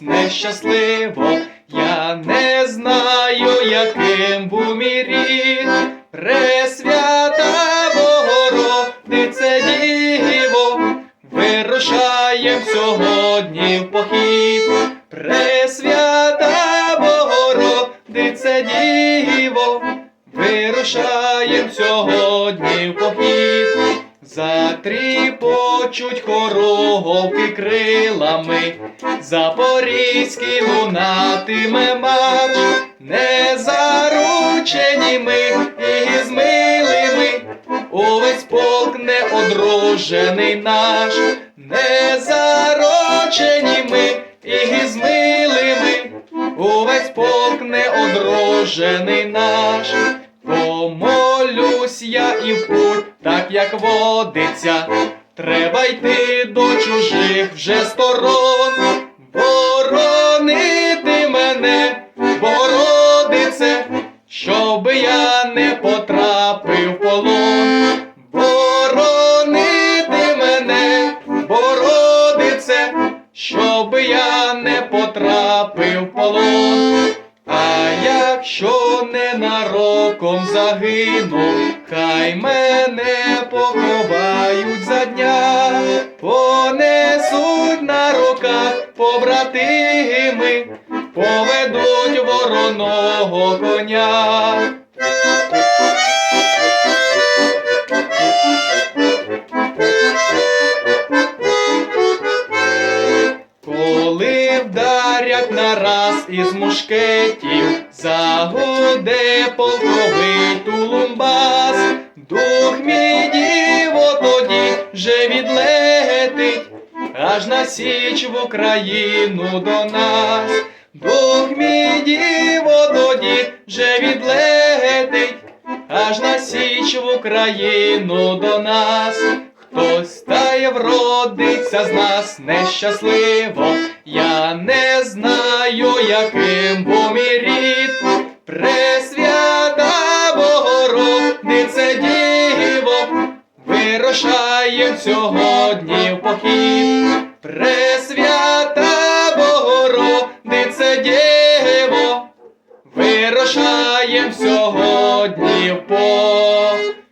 нещасливо, я не знаю, яким був мій рід. Пресвята Богородице Діво, вирушаєм сьогодні в похід. Пресвята Богородице Діво, вирушаєм сьогодні в похід. Затріпочуть хоровки крилами, Запорізький лунатиме марш, не заручені ми і з милими, увесь полк неодружений наш, не заручені ми і з милими, увесь полк неодружений наш. Помолюсь я і в так як водиться. Треба йти до чужих вже сторон, боронити мене, Богородице, щоб я не потрапив в полон. Боронити мене, Богородице, щоб я не потрапив в полон. Якщо ненароком загину, хай мене поховають за дня, понесуть на руках побратими, поведуть вороного коня. Коли вдарять нараз із мушкетів, січ в Україну до нас, дух мій діво тоді вже відлетить, аж на січ в Україну до нас. Хтось та й вродиться з нас нещасливо, я не знаю, яким був мій рід. Пресвята Богородице Діво, вирушаєм сьогодні в похід. Вирушаєм сьогодні по.